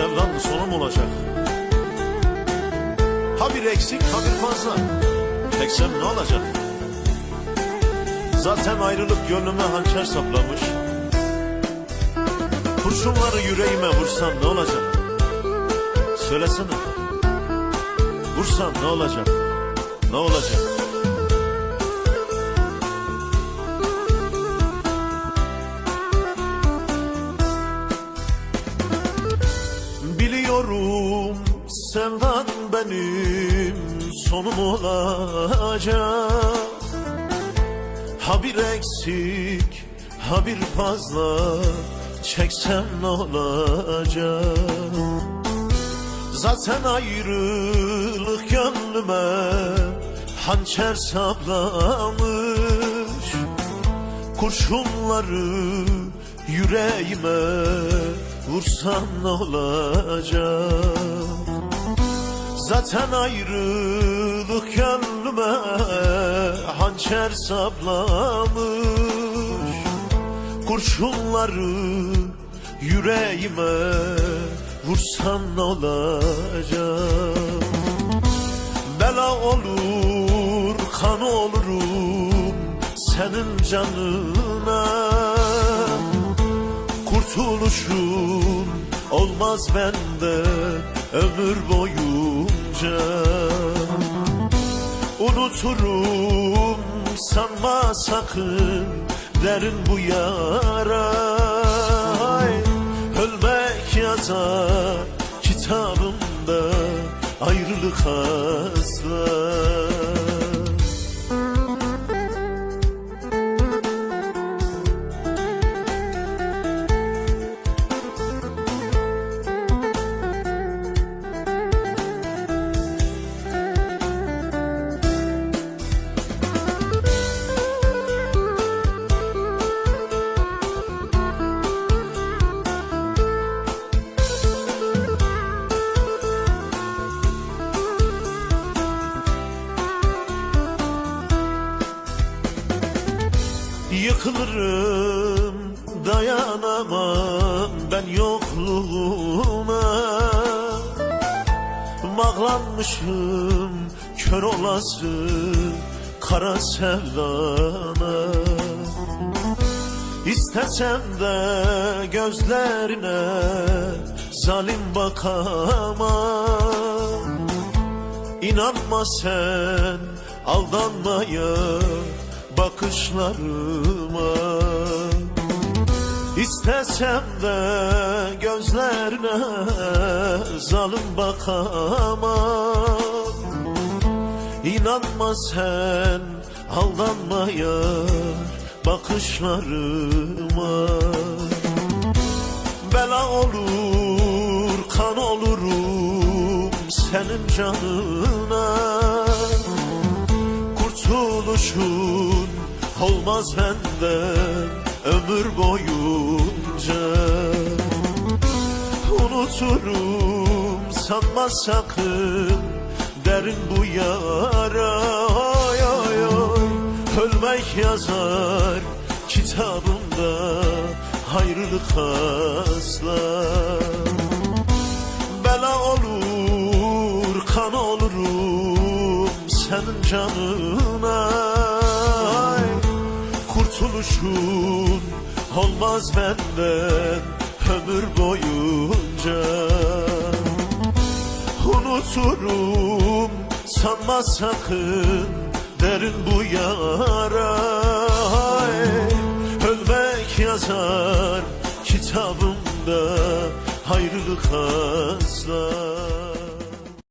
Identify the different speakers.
Speaker 1: sevdan sonum olacak. Ha bir eksik ha bir fazla. Çeksem ne olacak? Zaten ayrılık gönlüme hançer saplamış. Kurşunları yüreğime vursan ne olacak? Söylesene. Vursan ne olacak? Ne olacak? Sevdan benim sonum olacak. Ha bir eksik ha bir fazla çeksem ne olacak? Zaten ayrılık gönlüme hançer saplamış. Kurşunları yüreğime vursan ne olacak Zaten ayrılık gönlüme hançer saplamış. Kurşunları yüreğime vursan ne olacak. Bela olur kan olurum senin canına. Kurtuluşun olmaz bende ömür boyunca Unuturum sanma sakın derin bu yara. Ölmek yazar kitabımda ayrılık asla Yıkılırım dayanamam ben yokluğuna Bağlanmışım kör olası kara sevdana. İstesem de gözlerine zalim bakamam. İnanma sen aldanmaya bakışlarıma. İstesem de gözlerine zalim bakamam. İnanma sen aldanmaya bakışlarıma. Bela olur kan olurum senin canına. Kurtuluşun olmaz benden ömür boyunca. Unuturum sanma sakın derin bu yara. Ay, ay, ay. Ölmek yazar kitabımda ayrılık asla Bela olur kan olurum senin canına Ay, Kurtuluşun olmaz benden ömür boyunca. Unuturum sanma sakın derin bu yara. Ay, Ölmek yazar kitabımda ayrılık asla